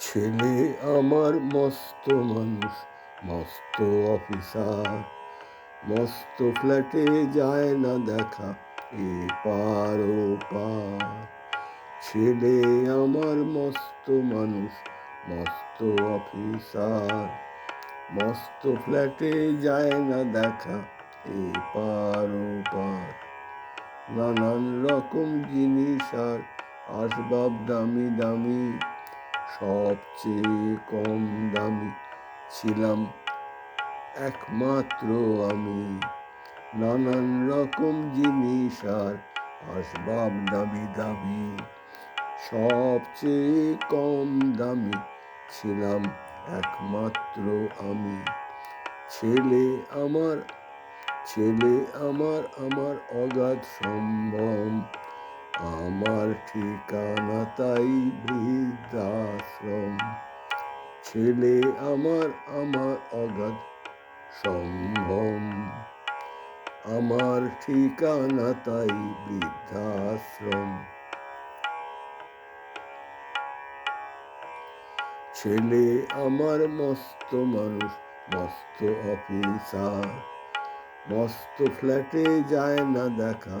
ছেলে আমার মস্ত মানুষ, মস্ত অফিসার। মস্ত ফ্ল্যাটে যায় না দেখা এ পার ও পার ছেলে আমার মস্ত মানুষ, মস্ত অফিসার। মস্ত ফ্ল্যাটে যায় না দেখা এ পার ও পার নানান রকম জিনিস আর আসবাব দামি দামি। সবচেয়ে কম দামি ছিলাম একমাত্র আমি। নানান রকম জিনিস আর আসবাব দামি দামি, সবচেয়ে কম দামি ছিলাম একমাত্র আমি। ছেলে আমার ছেলে আমার আমার অগাধ সম্ভব আমার ঠিকানা তাই বৃদ্ধাশ্রম। ছেলে আমার আমার অগাধ সম্ভব আমার ঠিকানা তাই বৃদ্ধাশ্রম। ছেলে আমার মস্ত মানুষ, মস্ত অফিসার। মস্ত ফ্ল্যাটে যায় না দেখা।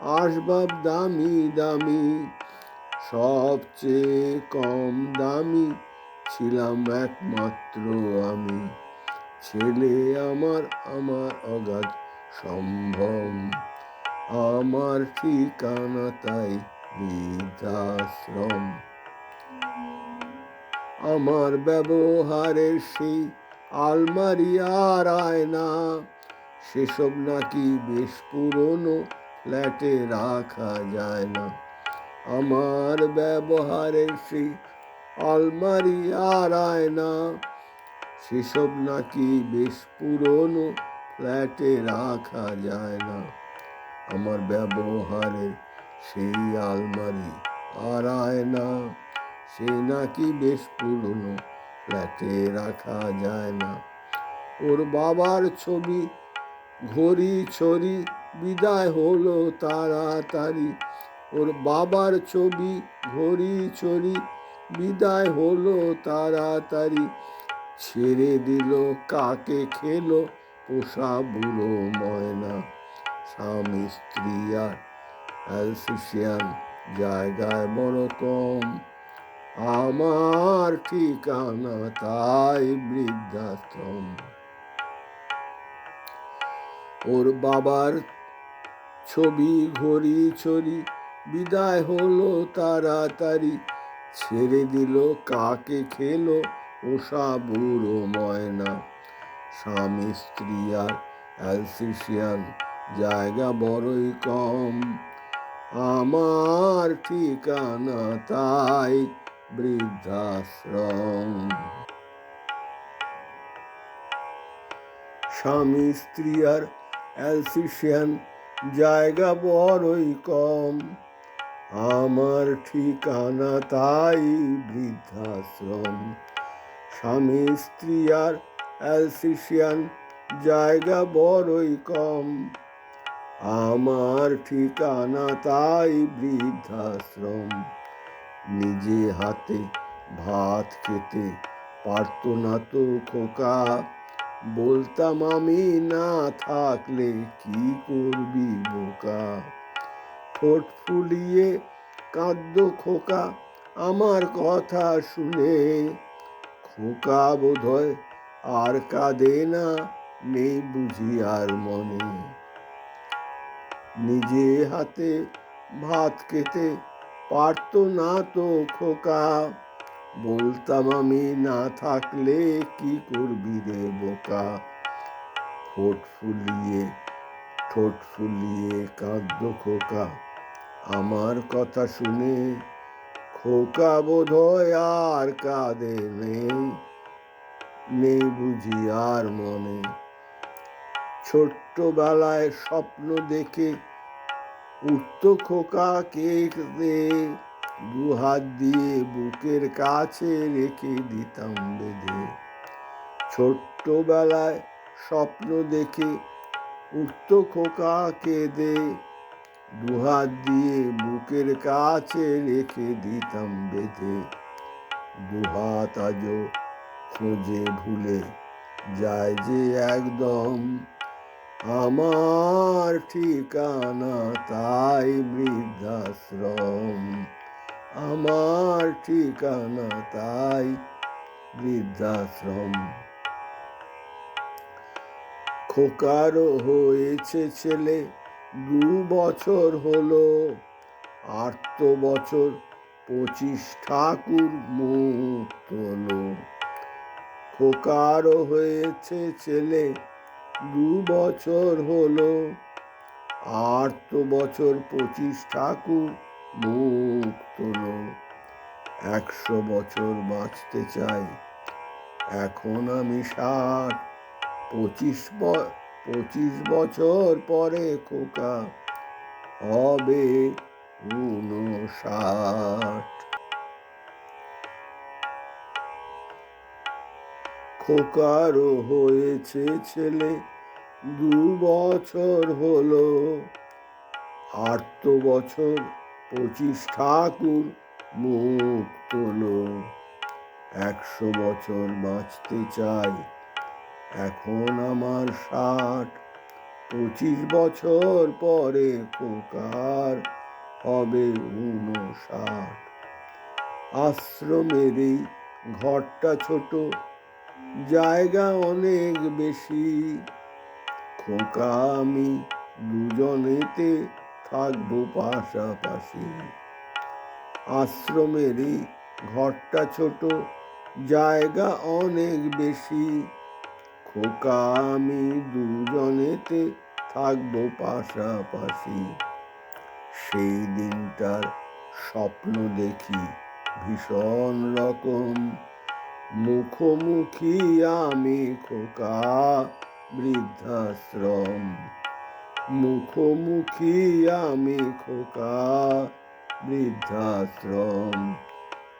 আসবাব দামি দামি, সবচেয়ে কম দামি ছিলাম একমাত্র আমি। ছেলে আমার আমার অগাধ সম্ভব আমার ঠিকানা তাই বৃদ্ধাশ্রম। আমার ব্যবহারের সেই আলমারি আর আয়না, সেসব নাকি বেশ পুরনো ফ্ল্যাটে রাখা যায় না। আমার ব্যবহারের সেই আলমারি আর আয়না সেসব নাকি বেশ পুরনো, ফ্ল্যাটে রাখা যায় না। আমার ব্যবহারের সেই আলমারি আর আয়না সে নাকি বেশ পুরনো, ফ্ল্যাটে রাখা যায় না। ওর বাবার ছবি, ঘড়ি ছড়ি বিদায় হলো তাড়াতাড়ি। ওর বাবার ছবি ঘড়ি ছড়ি বিদায় হলো তাড়াতাড়ি। ছেড়ে দিল, কাকে খেলো? পোষা বুড়ো ময়না। স্বামী, স্ত্রী আর অ্যালসিসিয়ান জায়গায় বড় কম। আমার ঠিকানা তাই বৃদ্ধাশ্রম। ওর বাবার ছবি ঘড়ি ছড়ি, বিদায় হলো তাড়াতাড়ি। ছেড়ে দিল কাকে খেলো ওষা বুড়ো ময়না। স্বামী, স্ত্রী আর অ্যালসিসিয়ান, জায়গা বড়ই কম। আমার ঠিকানা তাই বৃদ্ধাশ্রম। স্বামী, স্ত্রী আর অ্যালসিসিয়ান জায়গা বড়ই কম। আমার ঠিকানা তাই বৃদ্ধাশ্রম। স্বামী, স্ত্রী আর অ্যালসিসিয়ান জায়গা বড়ই কম। আমার ঠিকানা তাই বৃদ্ধাশ্রম। নিজে হাতে ভাত খেতে পারতো না তো খোকা। বলতাম আমি না থাকলে কি করবি বোকা? ঠোঁট ফুলিয়ে কাঁদ্য খোকা, আমার কথা শুনে। খোকা বোধহয় আর কাঁদে না, নেই বুঝি আর মনে। নিজে হাতে ভাত খেতে পারতো না তো খোকা। বলতাম আমি না থাকলে কি করবি রে বোকা? ঠোঁট ফুলিয়ে ঠোঁট ফুলিয়ে কাঁদ্য খোকা। আমার কথা শুনে খোকা বোধ আর কাঁদে নেই নেই বুঝি আর মনে। ছোট্টবেলায় স্বপ্ন দেখে উঠত খোকা কেঁদে দু হাত দিয়ে বুকের কাছে রেখে দিতাম বেঁধে। ছোট্টবেলায় স্বপ্ন দেখে উঠত খোকা কেঁদে। দুহাত দিয়ে বুকের কাছে রেখে দিতাম বেঁধে। দুহাত আজও খোঁজে ভুলে যায় যে একদম আমার ঠিকানা তাই বৃদ্ধাশ্রম। আমার ঠিকানা তাই বৃদ্ধাশ্রম। খোকারও হয়েছে ছেলে, দু বছর হলো। আট বছর পঁচিশ ঠাকুর মুখ তোলো খোকারও হয়েছে ছেলে, দু বছর হলো। আট বছর পঁচিশ ঠাকুর মুখ তোলো। একশো বছর বাঁচতে চাই। এখন আমি ষাট পঁচিশ পঁচিশ বছর পরে খোকা হবে উনষাট খোকারও হয়েছে ছেলে, দু বছর হলো। আট তো বছর পঁচিশ ঠাকুর মুখ তোলো একশো বছর বাঁচতে চাই, এখন আমার ষাট। পঁচিশ বছর পরে খোকার হবে উনষাট আশ্রমের এই ঘরটা ছোট, জায়গা অনেক বেশি। খোকা আমি দুজনেতে থাকব পাশাপাশি। আশ্রমের এই ঘরটা ছোট, জায়গা অনেক বেশি। খোকা আমি দুজনেতে থাকব পাশাপাশি। সেই দিনটার স্বপ্ন দেখি ভীষণ রকম। মুখোমুখি আমি খোকা বৃদ্ধাশ্রম। মুখোমুখি আমি খোকা বৃদ্ধাশ্রম।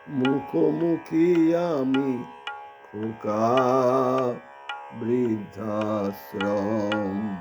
মুখোমুখি আমি খোকা বৃদ্ধাশ্রম।